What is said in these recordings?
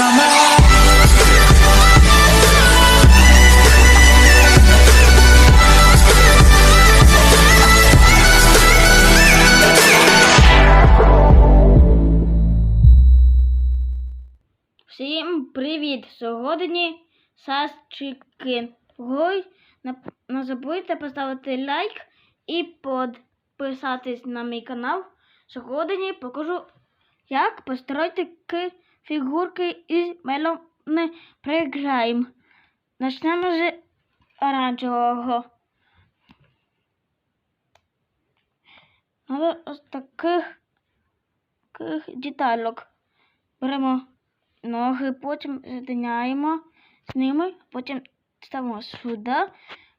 Всім привіт! Сьогодні Сасчики. Гой, не- забудьте поставити лайк і підписатись на мій канал. Сьогодні покажу, як построїти фігурки із мелони Приграємо. Почнемо з оранжевого. Надо ось таких, таких деталок. Беремо ноги, потім з'єднаємо з ними, потім ставимо сюди.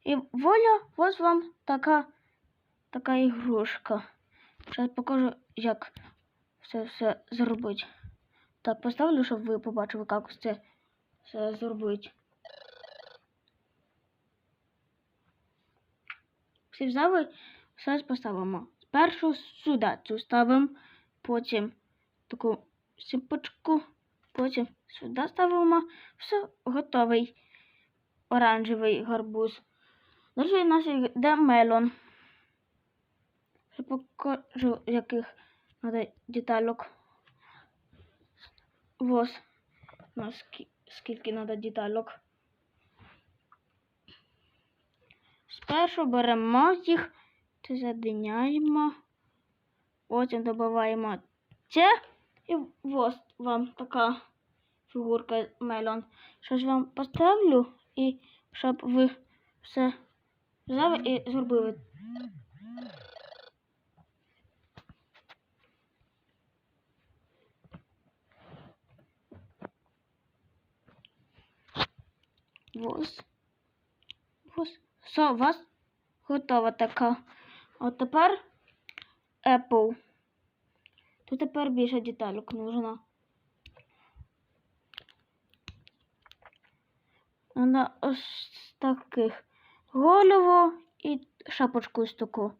І воля, ось вам така, така ігрушка. Зараз покажу, як це все зробити. Так, поставлю, щоб ви побачили, як це все зробити. Всі взяли, все поставимо. Спершу сюди цю ставимо, потім таку сипочку, потім сюди ставимо. Все, готовий оранжевий гарбуз. Далі у нас йде мелон. Я покажу, яких треба деталок. Нас скільки треба деталок. Спершу беремо їх, задиняємо, потім додаємо це і ось вам така фігурка мелон. Щось вам поставлю і щоб ви все взяли і зробили. Ось. Ось. Все, у вас готова така. От тепер Apple. Тут тепер більше деталек нужно. Надо ось таких голову і шапочку ось таку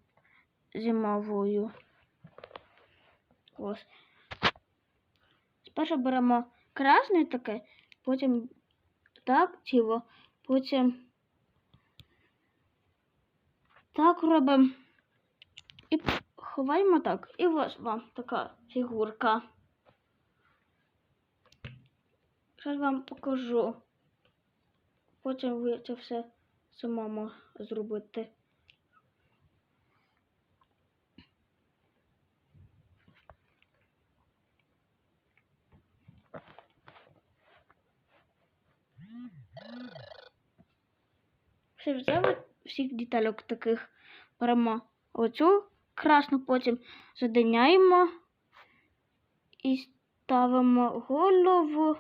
зимовою. Ось. Спершу беремо красне таке, потім так тіло, потім так робимо і ховаємо так. І ось вам така фігурка. Зараз вам покажу. Потім ви це все самому зробите. Все взяли всіх деталек таких. Беремо оцю красну, потім задиняємо і ставимо голову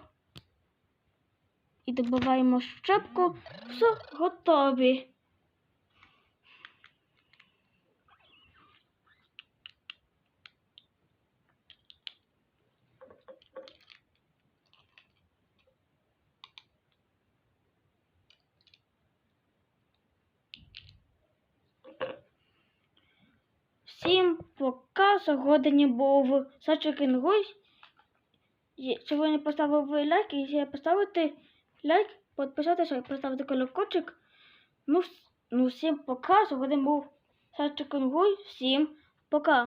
і додаємо щепку. Все готові. Всім пока. Сьогодні був Сачикин Гусь. Сьогодні поставив лайк, і якщо поставити лайк, підписатися і поставити колокольчик. Ну, ну всім пока. Сьогодні був Сачикин Гусь. Всім пока.